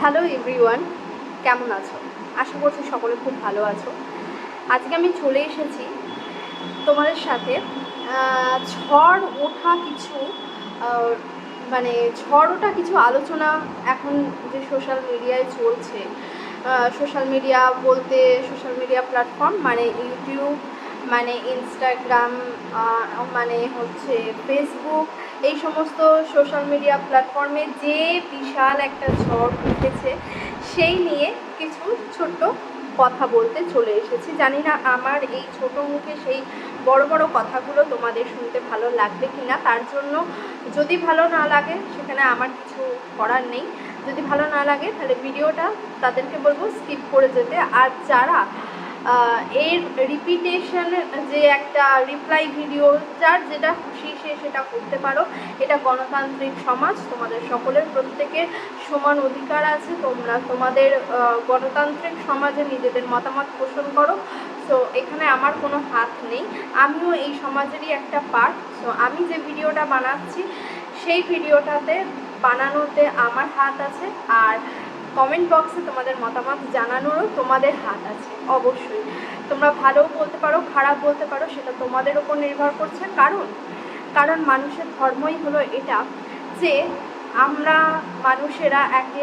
Hello everyone কেমন আছো? আশা করছি সকলে খুব ভালো আছো। আজকে আমি চলে এসেছি তোমাদের সাথে ঝড় ওঠা কিছু মানে ঝড় ওঠা কিছু আলোচনা এখন যে সোশ্যাল মিডিয়ায় চলছে। সোশ্যাল মিডিয়া বলতে সোশ্যাল মিডিয়া প্ল্যাটফর্ম মানে ইউটিউব মানে ইনস্টাগ্রাম মানে হচ্ছে ফেসবুক এই সমস্ত সোশ্যাল মিডিয়া প্ল্যাটফর্মে যে বিশাল একটা ঝড় উঠেছে, সেই নিয়ে কিছু ছোট্ট কথা বলতে চলে এসেছি। জানি না আমার এই ছোট মুখে সেই বড় বড় কথাগুলো তোমাদের শুনতে ভালো লাগবে কি না তার জন্য যদি ভালো না লাগে সেখানে আমার কিছু করার নেই। যদি ভালো না লাগে তাহলে ভিডিওটা তাদেরকে বলব স্কিপ করে যেতে। আর যারা এর রিপিটেশন যে একটা রিপ্লাই ভিডিও যার যেটা খুশি সে সেটা করতে পারো। এটা গণতান্ত্রিক সমাজ, তোমাদের সকলের, প্রত্যেকের সমান অধিকার আছে। তোমরা তোমাদের গণতান্ত্রিক সমাজে নিজেদের মতামত পোষণ করো। সো এখানে আমার কোনো হাত নেই। আমিও এই সমাজেরই একটা পার্ট সো আমি যে ভিডিওটা বানাচ্ছি, সেই ভিডিওটাতে বানানোতে আমার হাত আছে। আর কমেন্ট বক্সে তোমাদের মতামত জানানোরও তোমাদের হাত আছে, অবশ্যই। তোমরা ভালো বলতে পারো, খারাপ বলতে পারো, সেটা তোমাদের ওপর নির্ভর করছে। কারণ কারণ মানুষের ধর্মই হলো এটা, যে আমরা মানুষেরা একে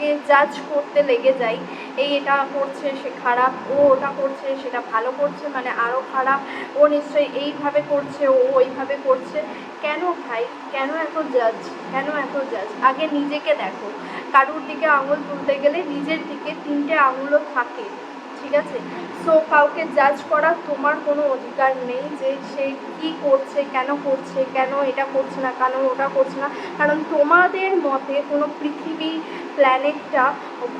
অপরেরকে জাজ করতে লেগে যাই। এই এটা করছে, সে খারাপ, ও ওটা করছে, সেটা ভালো করছে মানে আরও খারাপ। ও নিশ্চয়ই এইভাবে করছে, ও ওইভাবে করছে। কেন ভাই? কেন এত জাজ কেন এত জাজ আগে নিজেকে দেখো। কারুর দিকে আঙুল তুলতে গেলে নিজের দিকে তিনটে আঙুলও থাকে। ঠিক আছে? সো কাউকে জাজ করার তোমার কোনো অধিকার নেই যে সে কি করছে, কেন করছে, কেন এটা করছে না, কেন ওটা করছে না। কারণ তোমাদের মতে কোনো পৃথিবী প্ল্যানেটটা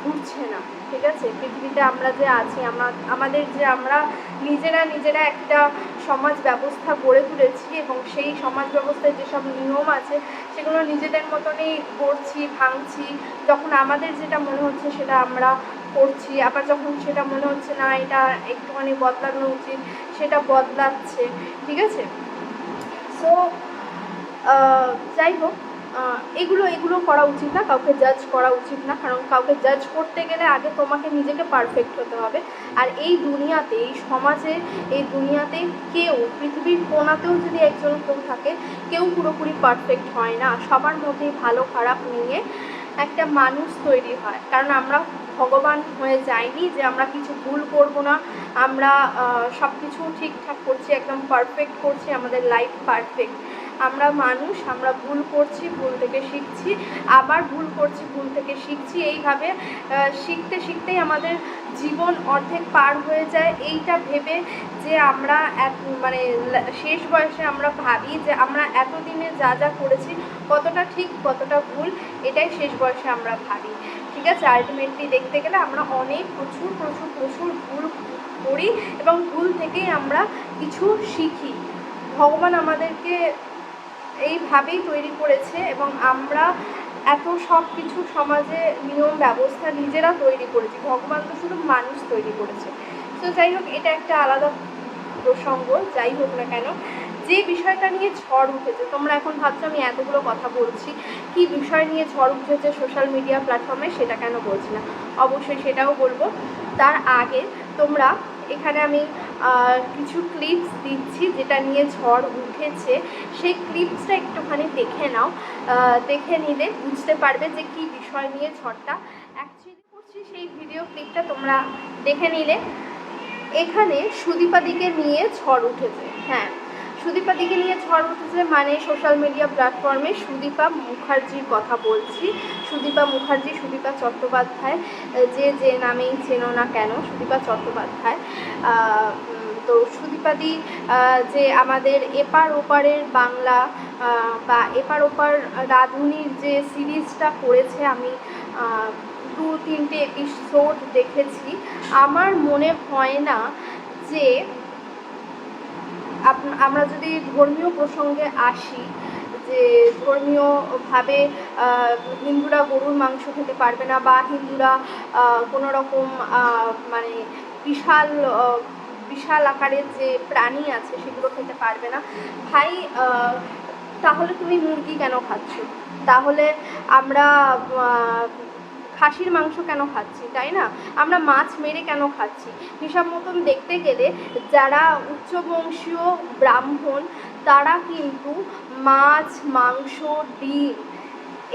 ঘুরছে না, ঠিক আছে? পৃথিবীতে আমরা যে আছি, আমার, আমাদের যে আমরা নিজেরা নিজেরা একটা সমাজ ব্যবস্থা গড়ে তুলেছি এবং সেই সমাজ ব্যবস্থায় যেসব নিয়ম আছে, সেগুলো নিজেদের মতনই করছি ভাঙছি। তখন আমাদের যেটা মনে হচ্ছে সেটা আমরা করছি, আবার যখন সেটা মনে হচ্ছে না, এটা একটুখানি বদলানো উচিত, সেটা বদলাচ্ছে, ঠিক আছে? সো যাই হোক এগুলো এগুলো করা উচিত না, কাউকে জাজ করা উচিত না, কারণ কাউকে জাজ করতে গেলে আগে তোমাকে নিজেকে পারফেক্ট হতে হবে। আর এই দুনিয়াতে, এই সমাজে, এই দুনিয়াতে কেউ, পৃথিবীর কোনাতেও যদি একজন কেউ থাকে, কেউ পুরোপুরি পারফেক্ট হয় না। সবার মধ্যেই ভালো খারাপ নিয়ে একটা মানুষ তৈরি হয়। কারণ আমরা ভগবান হয়ে যাইনি যে আমরা কিছু ভুল করব না। আমরা সব কিছু ঠিকঠাক করছি, একদম পারফেক্ট করছি, আমাদের লাইফ পারফেক্ট আমরা মানুষ, আমরা ভুল করছি, ভুল থেকে শিখছি, আবার ভুল করছি, ভুল থেকে শিখছি। এইভাবে শিখতে শিখতেই আমাদের জীবন অর্ধেক পার হয়ে যায়। এইটা ভেবে যে আমরা এক মানে শেষ বয়সে আমরা ভাবি যে আমরা এতদিনে যা যা করেছি, কতটা ঠিক, কতটা ভুল, এটাই শেষ বয়সে আমরা ভাবি। ঠিক আছে? আলটিমেটলি দেখতে গেলে আমরা অনেক প্রচুর প্রচুর প্রচুর ভুল করি এবং ভুল থেকেই আমরা কিছু শিখি। ভগবান আমাদেরকে এইভাবেই তৈরি করেছে এবং আমরা এত সব কিছু সমাজে নিয়ম, ব্যবস্থা নিজেরা তৈরি করেছি। ভগবান তো শুধু মানুষ তৈরি করেছে। তো যাই হোক, এটা একটা আলাদা প্রসঙ্গ, যাই হোক না কেন। যে বিষয়টা নিয়ে ঝড় উঠেছে, তোমরা এখন ভাবছ আমি এতগুলো কথা বলছি, কি বিষয় নিয়ে ঝড় উঠেছে সোশ্যাল মিডিয়া প্ল্যাটফর্মে সেটা কেন বলছি না? অবশ্যই সেটাও বলব। তার আগে তোমরা এখানে আমি কিছু ক্লিপস দিচ্ছি যেটা নিয়ে ঝড় উঠেছে। সেই ক্লিপসটা একটুখানি দেখে নাও। দেখে নিলে বুঝতে পারবে যে কি বিষয় নিয়ে ঝড়টা অ্যাকচুয়ালি করছি। সেই ভিডিও ক্লিপটা তোমরা দেখে নিলে। এখানে সুদীপাদিকে নিয়ে ঝড় উঠেছে। হ্যাঁ। সুদীপাদিকে নিয়ে ঝড় উঠেছে মানে সোশ্যাল মিডিয়া প্ল্যাটফর্মে সুদীপা মুখার্জির কথা বলছি। সুদীপা মুখার্জি, সুদীপা চট্টোপাধ্যায় যে যে নামেই চেনো না কেন, সুদীপা চট্টোপাধ্যায়। তো সুদীপাদি যে আমাদের এপার ওপারের বাংলা বা এপার ওপার রাঁধুনির যে সিরিজটা করেছে আমি দু, তিনটে এপিসোড দেখেছি। আমার মনে হয় না যে আমরা যদি ধর্মীয় প্রসঙ্গে আসি, যে ধর্মীয়ভাবে হিন্দুরা গরুর মাংস খেতে পারবে না বা হিন্দুরা কোনো রকম মানে বিশাল বিশাল আকারের যে প্রাণী আছে সেগুলো খেতে পারবে না। ভাই তাহলে তুমি মুরগি কেন খাচ্ছ? তাহলে আমরা খাসির মাংস কেন খাচ্ছি, তাই না? আমরা মাছ মেরে কেন খাচ্ছি? হিসাব মতন দেখতে গেলে যারা উচ্চবংশীয় ব্রাহ্মণ, তারা কিন্তু মাছ, মাংস, ডিম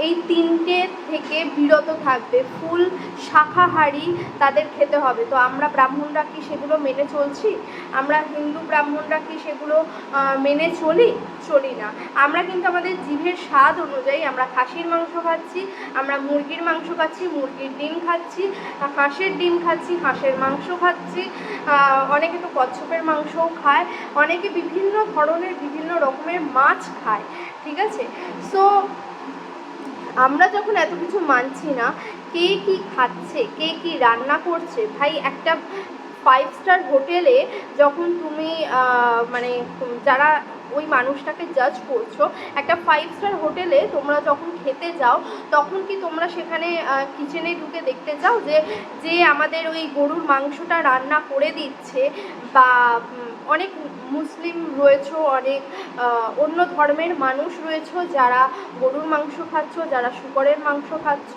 এই তিনটে থেকে বিরত থাকবে, ফুল শাকাহারি তাদের খেতে হবে। তো আমরা ব্রাহ্মণরা কি সেগুলো মেনে চলছি? আমরা হিন্দু ব্রাহ্মণরা কি সেগুলো মেনে চলি? চলি না। আমরা কিন্তু আমাদের জিভের স্বাদ অনুযায়ী আমরা খাসির মাংস খাচ্ছি, আমরা মুরগির মাংস খাচ্ছি, মুরগির ডিম খাচ্ছি, হাঁসের ডিম খাচ্ছি, হাঁসের মাংস খাচ্ছি অনেকে তো কচ্ছপের মাংসও খায়, অনেকে বিভিন্ন ধরনের বিভিন্ন রকমের মাছ খায়, ঠিক আছে? সো আমরা যখন এত কিছু মানছি না, কে কি খাচ্ছে, কে কি রান্না করছে, ভাই একটা ফাইভ স্টার হোটেলে যখন তুমি মানে যারা ওই মানুষটাকে জাজ করছ। একটা ফাইভ স্টার হোটেলে তোমরা যখন খেতে যাও, তখন কি তোমরা সেখানে কিচেনে ঢুকে দেখতে যাও যে যে আমাদের ওই গরুর মাংসটা রান্না করে দিচ্ছে বা অনেক মুসলিম রয়েছে, অনেক অন্য ধর্মের মানুষ রয়েছে যারা গরুর মাংস খাচ্ছ, যারা শুকরের মাংস খাচ্ছ।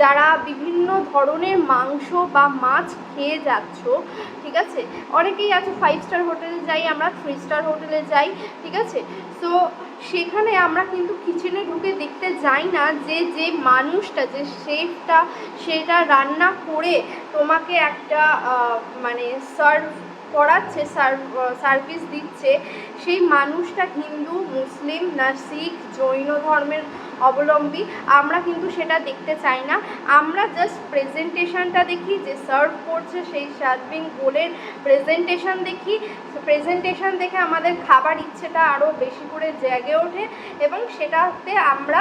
যারা বিভিন্ন ধরনের মাংস বা মাছ খেয়ে যাচ্ছ, ঠিক আছে? অনেকেই আছে ফাইভ স্টার হোটেলে যাই, আমরা থ্রি স্টার হোটেলে যাই, ঠিক আছে? সো সেখানে আমরা কিন্তু কিচেনে ঢুকে দেখতে যাই না যে যে মানুষটা, যে শেফটা সেটা রান্না করে তোমাকে একটা মানে সার্ভ করাচ্ছে সার্ভিস দিচ্ছে, সেই মানুষটা হিন্দু, মুসলিম, না শিখ, জৈন ধর্মের অবলম্বী, আমরা কিন্তু সেটা দেখতে চাই না। আমরা জাস্ট প্রেজেন্টেশনটা দেখি, যে সার্ভ করছে সেই সার্ভিং বোলের প্রেজেন্টেশন দেখি। প্রেজেন্টেশন দেখে আমাদের খাবার ইচ্ছেটা আরও বেশি করে জেগে ওঠে এবং সেটাতে আমরা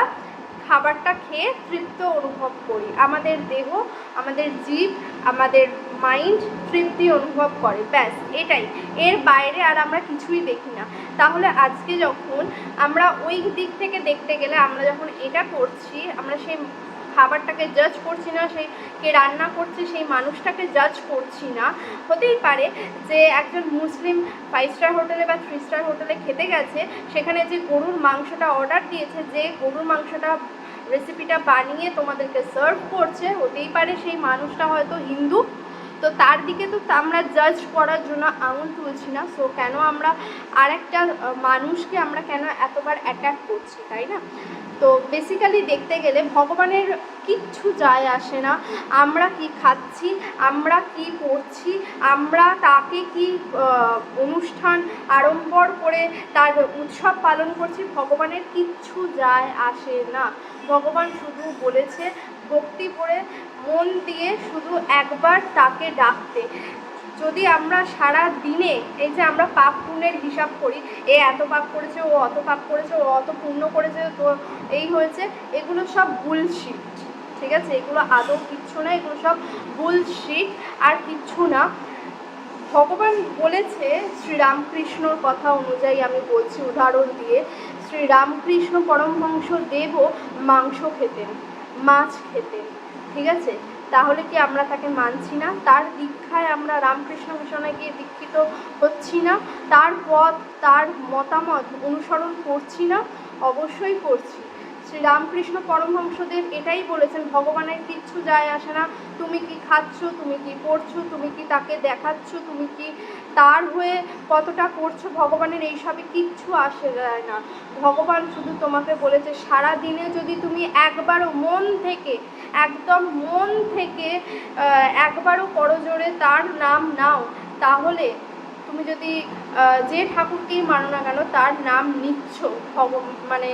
খাবারটা খেয়ে তৃপ্ত অনুভব করি। আমাদের দেহ, আমাদের জীব, আমাদের মাইন্ড তৃপ্তি অনুভব করে। ব্যাস, এটাই। এর বাইরে আর আমরা কিছুই দেখি না। তাহলে আজকে যখন আমরা ওই দিক থেকে দেখতে গেলে আমরা যখন এটা করছি, আমরা সেই খাবারটাকে জাজ করছি না, সেই কে রান্না করছে, সেই মানুষটাকে জাজ করছি না। হতেই পারে যে একজন মুসলিম ফাইভ স্টার হোটেলে বা থ্রি স্টার হোটেলে খেতে গেছে, সেখানে যে গরুর মাংসটা অর্ডার দিয়েছে, যে গরুর মাংসটা রেসিপিটা বানিয়ে তোমাদেরকে সার্ভ করছে হতেই পারে সেই মানুষটা হয়তো হিন্দু তো তার দিকে তো আমরা জাজ করার জন্য আঙুল তুলছি না সো কেন আমরা আরেকটা মানুষকে আমরা কেন এতবার অ্যাটাক করছি, তাই না? তো বেসিক্যালি দেখতে গেলে ভগবানের কিচ্ছু যায় আসে না, আমরা কি খাচ্ছি, আমরা কি করছি, আমরা তাকে কি অনুষ্ঠান আড়ম্বর করে তার উৎসব পালন করছি, ভগবানের কিচ্ছু যায় আসে না। ভগবান শুধু বলেছে ভক্তি করে মন দিয়ে শুধু একবার তাকে ডাকতে। যদি আমরা সারা দিনে এই যে আমরা পাপ পুণ্যের হিসাব করি, এ এত পাপ করেছে, ও অত পাপ করেছে, ও অত পুণ্য করেছে, তো এই হয়েছে, এগুলো সব বুলশিট ঠিক আছে? এগুলো আদৌ কিচ্ছু না, এগুলো সব বুলশিট আর কিচ্ছু না। ভগবান বলেছে শ্রীরামকৃষ্ণর কথা অনুযায়ী আমি বলছি উদাহরণ দিয়ে, শ্রীরামকৃষ্ণ পরমহংস দেবও মাংস খেতেন। মাছ খেতেন ঠিক আছে? তাহলে কি আমরা তাকে মানছি না? তার দীক্ষায় আমরা রামকৃষ্ণ মিশনে গিয়ে দীক্ষিত হচ্ছি না। তার পথ, তার মতামত অনুসরণ করছি না, অবশ্যই করছি। শ্রী রামকৃষ্ণ পরমহংসদেব এটাই বলেছেন, ভগবানের কিচ্ছু যায় আসে না। তুমি কি খাচ্ছ? তুমি কি পড়ছো? তুমি কি তাকে দেখাচ্ছ? তুমি কি তার হয়ে কতটা করছ ভগবানের এইসবে কিচ্ছু আসে যায় না। ভগবান শুধু তোমাকে বলেছে সারা দিনে যদি তুমি একবারও মন থেকে, একদম মন থেকে একবারও করজোড়ে তার নাম নাও, তাহলে তুমি যদি যে ঠাকুরকেই মানো না কেন, তার নাম নিচ্ছ ভগ মানে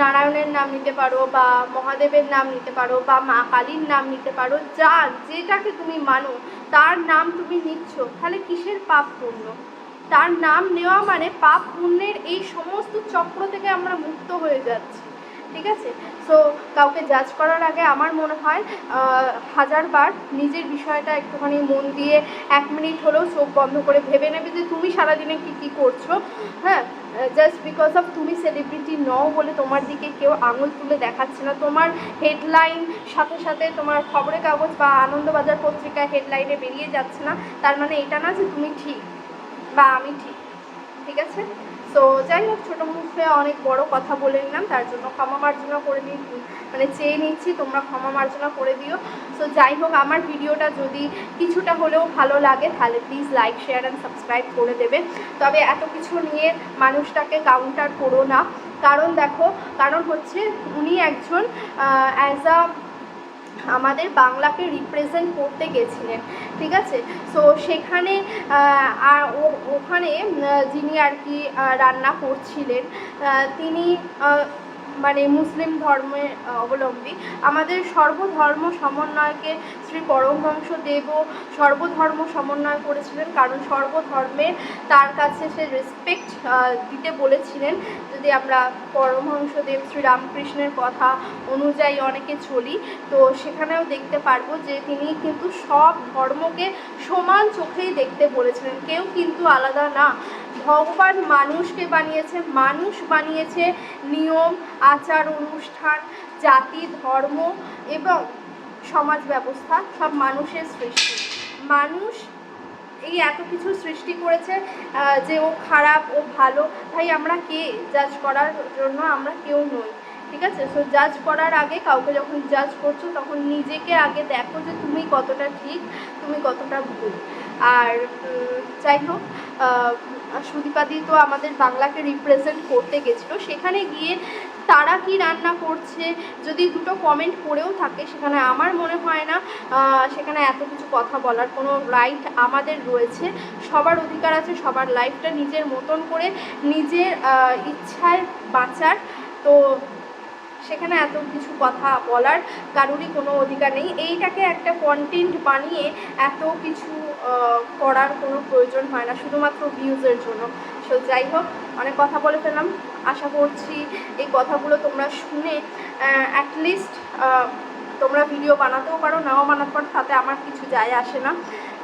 নারায়ণের নাম নিতে পারো বা মহাদেবের নাম নিতে পারো বা মা কালীর নাম নিতে পারো, যা যেটাকে তুমি মানো, তার নাম তুমি নিচ্ছ, তাহলে কিসের পাপ পূর্ণ তার নাম নেওয়া মানে পাপ পুণ্যের এই সমস্ত চক্র থেকে আমরা মুক্ত হয়ে যাচ্ছি। ঠিক আছে? সো কাউকে জাজ করার আগে আমার মনে হয় হাজারবার নিজের বিষয়টা একটুখানি মন দিয়ে এক মিনিট হলেও চোখ বন্ধ করে ভেবে নেবে যে তুমি সারাদিনে কী কী করছ। হ্যাঁ জাস্ট বিকজ অফ তুমি সেলিব্রিটি নও বলে তোমার দিকে কেউ আঙুল তুলে দেখাচ্ছে না। তোমার হেডলাইন সাথে সাথে তোমার খবরের কাগজ বা আনন্দবাজার পত্রিকায় হেডলাইনে বেরিয়ে যাচ্ছে না। তার মানে এটা না যে তুমি ঠিক বা আমি ঠিক ঠিক আছে? তো যাই হোক, ছোটো মুখে অনেক বড় কথা বলে নিলাম। তার জন্য ক্ষমা মার্জনা করে নিই মানে চেয়ে নিচ্ছি, তোমরা ক্ষমা মার্জনা করে দিও। সো যাই হোক, আমার ভিডিওটা যদি কিছুটা হলেও ভালো লাগে, তাহলে please like share and subscribe করে দেবে। তবে এত কিছু নিয়ে মানুষটাকে কাউন্টার করো না। কারণ দেখো, কারণ হচ্ছে উনি একজন অ্যাজ আ আমাদের বাংলাকে রিপ্রেজেন্ট করতে গেছিলেন, ঠিক আছে? সো সেখানে আর ওখানে যিনি আর কি রান্না করছিলেন তিনি মানে মুসলিম ধর্মে অবলম্বী। আমাদের সর্বধর্ম সমন্বয়কে শ্রী পরমহংস দেবও সর্বধর্ম সমন্বয় করেছিলেন, কারণ সর্বধর্মে তার কাছে সে রেসপেক্ট দিতে বলেছিলেন। যদি আমরা পরমহংসদেব শ্রী রামকৃষ্ণের কথা অনুযায়ী অনেকে চলি, তো সেখানেও দেখতে পারব যে তিনি কিন্তু সব ধর্মকে সমান চোখেই দেখতে বলেছিলেন। কেউ কিন্তু আলাদা না। ভগবান মানুষকে বানিয়েছে, মানুষ বানিয়েছে নিয়ম, আচার, অনুষ্ঠান, জাতি, ধর্ম এবং সমাজ ব্যবস্থা, সব মানুষের সৃষ্টি। মানুষ এই এত কিছু সৃষ্টি করেছে যে ও খারাপ, ও ভালো, তাই আমরা কে? জাজ করার জন্য আমরা কেউ নই, ঠিক আছে? সো জাজ করার আগে কাউকে যখন জাজ করছ, তখন নিজেকে আগে দেখো যে তুমি কতটা ঠিক, তুমি কতটা ভুল। আর যাই হোক সুদীপাদি তো আমাদের বাংলাকে রিপ্রেজেন্ট করতে গেছিল। সেখানে গিয়ে তারা কি রান্না করছে, যদি দুটো কমেন্ট করেও থাকে, সেখানে আমার মনে হয় না সেখানে এত কিছু কথা বলার কোনো রাইট আমাদের রয়েছে। সবার অধিকার আছে, সবার লাইফটা নিজের মতন করে নিজের ইচ্ছায় বাঁচার। তো সেখানে এত কিছু কথা বলার কারোরই কোনো অধিকার নেই। এইটাকে একটা কন্টেন্ট বানিয়ে এত কিছু করার কোনো প্রয়োজন হয় না, শুধুমাত্র ভিউজের জন্য। সো যাই হোক, অনেক কথা বলে ফেললাম। আশা করছি এই কথাগুলো তোমরা শুনে অ্যাটলিস্ট তোমরা ভিডিও বানাতেও পারো, নাও বানাতে পারো, তাতে আমার কিছু যায় আসে না।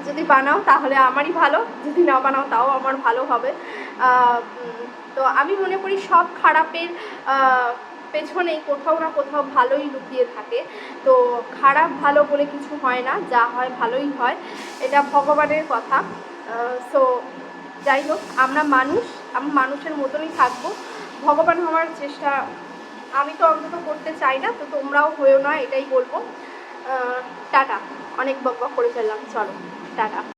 যদি বানাও তাহলে আমারই ভালো, যদি না বানাও তাও আমার ভালো হবে। তো আমি মনে করি সব খারাপের পেছনেই কোথাও না কোথাও ভালোই লুকিয়ে থাকে। তো খারাপ ভালো বলে কিছু হয় না, যা হয় ভালোই হয়। এটা ভগবানের কথা। সো যাই হোক, আমরা মানুষ, আমরা মানুষের মতনই থাকব। ভগবান হওয়ার চেষ্টা আমি তো অন্তত করতে চাই না, তো তোমরাও হয়েও না, এটাই বলব। টাটা। অনেক বক বক করে ফেললাম। চলো, টাটা।